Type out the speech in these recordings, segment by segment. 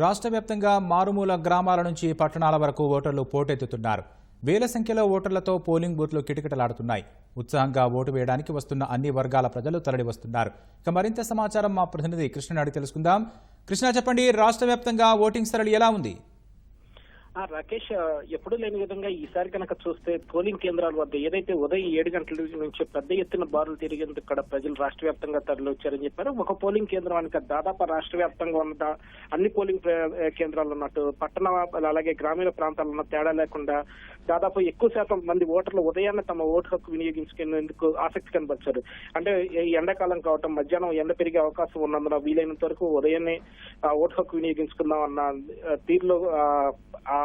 రాష్ట్ర వ్యాప్తంగా మారుమూల గ్రామాల నుంచి పట్టణాల వరకు ఓటర్లు పోటెత్తుతున్నారు. వేల సంఖ్యలో ఓటర్లతో పోలింగ్ బూత్లు కిటకిటలాడుతున్నాయి. ఉత్సాహంగా ఓటు వేయడానికి వస్తున్న అన్ని వర్గాల ప్రజలు తరలి వస్తున్నారు. ఇక మరింత సమాచారం మా ప్రతినిధి కృష్ణనాడి తెలుసుకుందాం. కృష్ణ చెప్పండి రాష్ట్ర వ్యాప్తంగా ఓటింగ్ సరళి ఎలా ఉంది? రాకేష్ ఎప్పుడు ఎప్పుడూ లేని విధంగా ఈసారి కనుక చూస్తే పోలింగ్ కేంద్రాల వద్ద ఏదైతే ఉదయం ఏడు గంటల నుంచి పెద్ద ఎత్తున బారులు తిరిగేందుకు ఇక్కడ ప్రజలు రాష్ట్ర వ్యాప్తంగా తరలి వచ్చారని చెప్పారు. ఒక పోలింగ్ కేంద్రం దాదాపు రాష్ట్ర వ్యాప్తంగా ఉన్న అన్ని పోలింగ్ కేంద్రాలు ఉన్నట్టు పట్టణ అలాగే గ్రామీణ ప్రాంతాల్లో ఉన్న తేడా లేకుండా దాదాపు ఎక్కువ శాతం మంది ఓటర్లు ఉదయాన్నే తమ ఓటు హక్కు వినియోగించుకునేందుకు ఆసక్తి కనబరిచారు. అంటే ఎండాకాలం కావటం మధ్యాహ్నం ఎండ పెరిగే అవకాశం ఉన్నందున వీలైనంత వరకు ఉదయాన్నే ఓటు హక్కు వినియోగించుకుందాం అన్న తీరులో ఆ, ఆ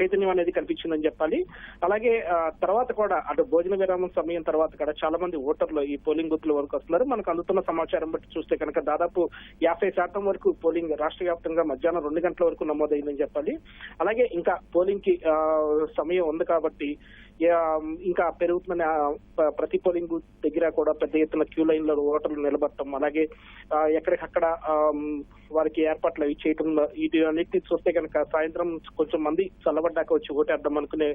చైతన్యం అనేది కనిపించిందని చెప్పాలి. అలాగే తర్వాత కూడా అటు భోజన విరామం సమయం తర్వాత కూడా చాలా మంది ఓటర్లు ఈ పోలింగ్ బూత్ వరకు వస్తున్నారు. మనకు అందుతున్న సమాచారం బట్టి చూస్తే కనుక దాదాపు యాభై శాతం వరకు పోలింగ్ రాష్ట్ర వ్యాప్తంగా మధ్యాహ్నం రెండు గంటల వరకు నమోదైందని చెప్పాలి. అలాగే ఇంకా పోలింగ్కి సమయం ఉంది కాబట్టి ఇంకా పెరుగుతున్న ప్రతి పోలింగ్ దగ్గర కూడా పెద్ద ఎత్తున క్యూ లైన్లో ఓటర్లు నిలబడటం అలాగే ఎక్కడికక్కడ వారికి ఏర్పాట్లు అవి చేయటం ఇది అన్నిటిని చూస్తే కనుక సాయంత్రం కొంచెం మంది దాకా వచ్చి ఓటేద్దాం అనుకునే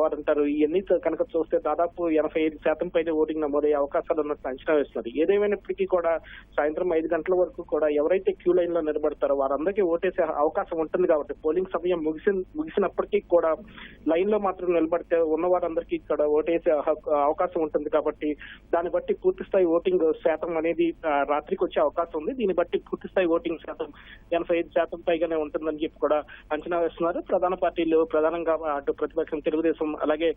వారు అంటారు ఇవన్నీ కనుక చూస్తే దాదాపు ఎనభై ఐదు శాతం పైన ఓటింగ్ నమోదయ్యే అవకాశాలు ఉన్నట్టు అంచనా వేస్తున్నారు. ఏదేమైనప్పటికీ కూడా సాయంత్రం ఐదు గంటల వరకు కూడా ఎవరైతే క్యూ లైన్లో నిలబడతారో వారందరికీ ఓటేసే అవకాశం ఉంటుంది కాబట్టి పోలింగ్ సమయం ముగిసి ముగిసినప్పటికీ కూడా లైన్లో మాత్రం నిలబడితే ఉన్న వారందరికీ ఇక్కడ ఓటేసే అవకాశం ఉంటుంది కాబట్టి దాన్ని బట్టి పూర్తి స్థాయి ఓటింగ్ శాతం అనేది రాత్రికి వచ్చే అవకాశం ఉంది. దీన్ని బట్టి పూర్తి స్థాయి ఓటింగ్ శాతం ఎనభై ఐదు శాతం పైగానే ఉంటుందని చెప్పి కూడా అంచనా వేస్తున్నారు. ప్రధాన పార్టీలు ప్రధానంగా అటు ప్రతిపక్షం తెలుగుదేశం అలాగే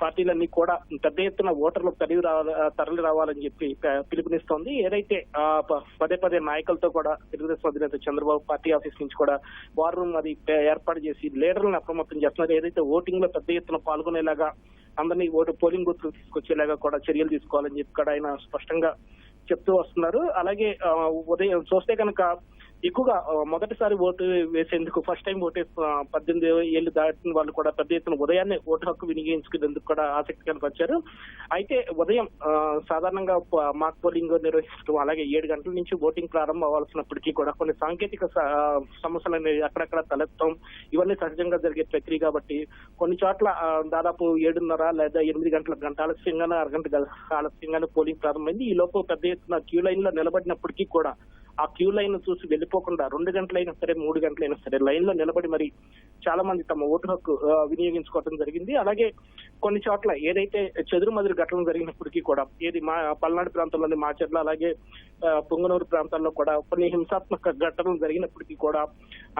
పార్టీలన్నీ కూడా పెద్ద ఎత్తున ఓటర్లు తరలి రావాలి తరలి రావాలని చెప్పి పిలుపునిస్తోంది. ఏదైతే ఆ, పదే పదే నాయకులతో కూడా తెలుగుదేశం అధినేత చంద్రబాబు పార్టీ ఆఫీస్ నుంచి కూడా వార్ రూమ్ అది ఏర్పాటు చేసి లీడర్లను అప్రమత్తం చేస్తున్నారు. ఏదైతే ఓటింగ్లో పెద్ద ఎత్తున పాల్గొనేలాగా అందరినీ ఓటు పోలింగ్ బూత్ తీసుకొచ్చేలాగా కూడా చర్యలు తీసుకోవాలని చెప్పి కూడా ఆయన స్పష్టంగా చెప్తూ వస్తున్నారు. అలాగే ఉదయం చూస్తే కనుక ఎక్కువగా మొదటిసారి ఓటు వేసేందుకు ఫస్ట్ టైం ఓటు పద్దెనిమిది ఏళ్ళు దాటిన వాళ్ళు కూడా పెద్ద ఎత్తున ఉదయాన్నే ఓటు హక్కు వినియోగించుకునేందుకు కూడా ఆసక్తి కనపరిచారు అయితే ఉదయం సాధారణంగా మాక్ పోలింగ్ నిర్వహించడం అలాగే ఏడు గంటల నుంచి ఓటింగ్ ప్రారంభం అవ్వాల్సినప్పటికీ కూడా కొన్ని సాంకేతిక సమస్యలు అనేవి అక్కడక్కడ తలెత్తడం ఇవన్నీ సహజంగా జరిగే ప్రక్రియ కాబట్టి కొన్ని చోట్ల దాదాపు ఏడున్నర లేదా ఎనిమిది గంటల గంట ఆలస్యంగానే అరగంట గల- ఆలస్యంగానే పోలింగ్ ప్రారంభమైంది. ఈ లోపు పెద్ద ఎత్తున క్యూ లైన్లో నిలబడినప్పటికీ కూడా ఆ క్యూ లైన్ చూసి వెళ్ళిపోకుండా రెండు గంటలైనా సరే మూడు గంటలైనా సరే లైన్లో నిలబడి మరి చాలా మంది తమ ఓటు హక్కు వినియోగించుకోవడం జరిగింది. అలాగే కొన్ని చోట్ల ఏదైతే చెదురుమదురు ఘటనలు జరిగినప్పటికీ కూడా ఏది మా పల్నాడు ప్రాంతంలోని మాచర్ల అలాగే పొంగనూరు ప్రాంతాల్లో కూడా కొన్ని హింసాత్మక ఘటనలు జరిగినప్పటికీ కూడా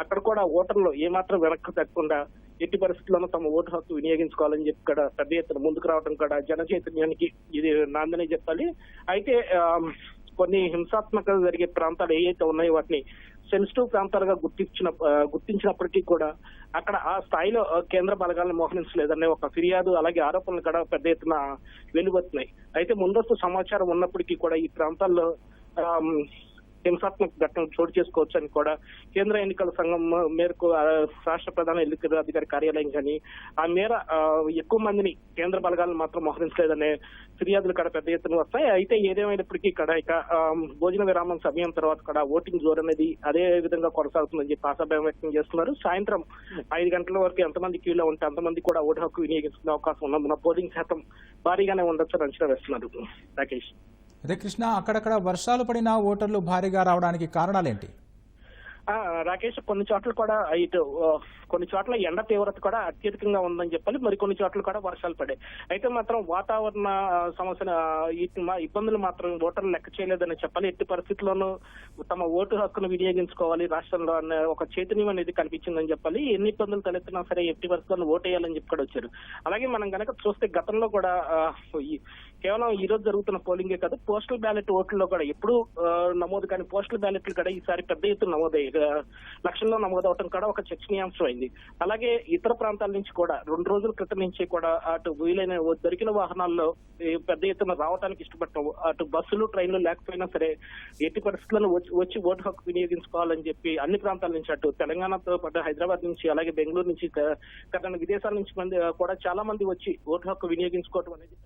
అక్కడ కూడా ఓటర్లు ఏమాత్రం వెనక్కి తగ్గకుండా ఎట్టి పరిస్థితుల్లోనూ తమ ఓటు హక్కు వినియోగించుకోవాలని చెప్పి ఇక్కడ పెద్ద ఎత్తున ముందుకు రావడం కూడా జన చైతన్యానికి ఇది నాందనే చెప్పాలి. అయితే కొన్ని హింసాత్మకంగా జరిగే ప్రాంతాలు ఏవైతే ఉన్నాయో వాటిని సెన్సిటివ్ ప్రాంతాలుగా గుర్తించిన గుర్తించినప్పటికీ కూడా అక్కడ ఆ స్థాయిలో కేంద్ర బలగాలను మోహరించలేదనే ఒక ఫిర్యాదు అలాగే ఆరోపణలు కూడా పెద్ద ఎత్తున వెలువడుతున్నాయి అయితే ముందస్తు సమాచారం ఉన్నప్పటికీ కూడా ఈ ప్రాంతాల్లో హింసాత్మక ఘటనలు చోటు చేసుకోవచ్చు అని కూడా కేంద్ర ఎన్నికల సంఘం మేరకు రాష్ట్ర ప్రధాన ఎన్నికల అధికారి కార్యాలయం కానీ ఆ మేర ఎక్కువ మందిని కేంద్ర బలగాలను మాత్రం మోహరించలేదనే ఫిర్యాదులు కూడా పెద్ద ఎత్తున వస్తాయి. అయితే ఏదేమైనప్పటికీ ఇక్కడ ఇక భోజన విరామం సమయం తర్వాత కూడా ఓటింగ్ జోర్ అనేది అదే విధంగా కొనసాగుతుందని చెప్పి ఆశాభావం వ్యక్తం చేస్తున్నారు. సాయంత్రం ఐదు గంటల వరకు ఎంతమంది క్యూలో ఉంటే అంతమంది కూడా ఓటు హక్కు వినియోగించుకునే అవకాశం ఉన్నందున పోలింగ్ శాతం భారీగానే ఉండొచ్చని అంచనా వేస్తున్నారు రాకేష్. అదే కృష్ణ అక్కడక్కడ వర్షాలు పడినా ఓటర్లు భారీగా రావడానికి కారణాలేంటి? రాకేష్ కొన్ని చోట్ల కూడా ఇటు కొన్ని చోట్ల ఎండ తీవ్రత కూడా అత్యధికంగా ఉందని చెప్పాలి. మరి కొన్ని చోట్ల కూడా వర్షాలు పడాయి అయితే మాత్రం వాతావరణ సమస్య ఇబ్బందులు మాత్రం ఓటర్లు లెక్క చేయలేదని చెప్పాలి. ఎట్టి పరిస్థితుల్లోనూ తమ ఓటు హక్కును వినియోగించుకోవాలి. రాష్ట్రంలో అనే ఒక చైతన్యం అనేది కనిపించిందని చెప్పాలి. ఎన్ని ఇబ్బందులు తలెత్తినా సరే ఎట్టి పరిస్థితుల్లో ఓటేయాలని చెప్పి కూడా వచ్చారు. అలాగే మనం కనుక చూస్తే గతంలో కూడా కేవలం ఈ రోజు జరుగుతున్న పోలింగే కాదు పోస్టల్ బ్యాలెట్ ఓట్లలో కూడా ఎప్పుడు నమోదు కానీ పోస్టల్ బ్యాలెట్లు కూడా ఈసారి పెద్ద ఎత్తున నమోదయ్యాయి లక్షల్లో నమోదవటం కూడా ఒక చర్చనీయాంశం అయింది అలాగే ఇతర ప్రాంతాల నుంచి కూడా రెండు రోజుల క్రితం నుంచి కూడా అటు వీలైన దొరికిన వాహనాల్లో పెద్ద ఎత్తున రావడానికి ఇష్టపడటం అటు బస్సులు ట్రైన్లు లేకపోయినా సరే ఎట్టి పరిస్థితులను వచ్చి వచ్చి ఓటు హక్కు వినియోగించుకోవాలని చెప్పి అన్ని ప్రాంతాల నుంచి అటు తెలంగాణతో పాటు హైదరాబాద్ నుంచి అలాగే బెంగళూరు నుంచి క- కర్ణాటక విదేశాల నుంచి మంది కూడా చాలా మంది వచ్చి ఓటు హక్కు వినియోగించుకోవడం అనేది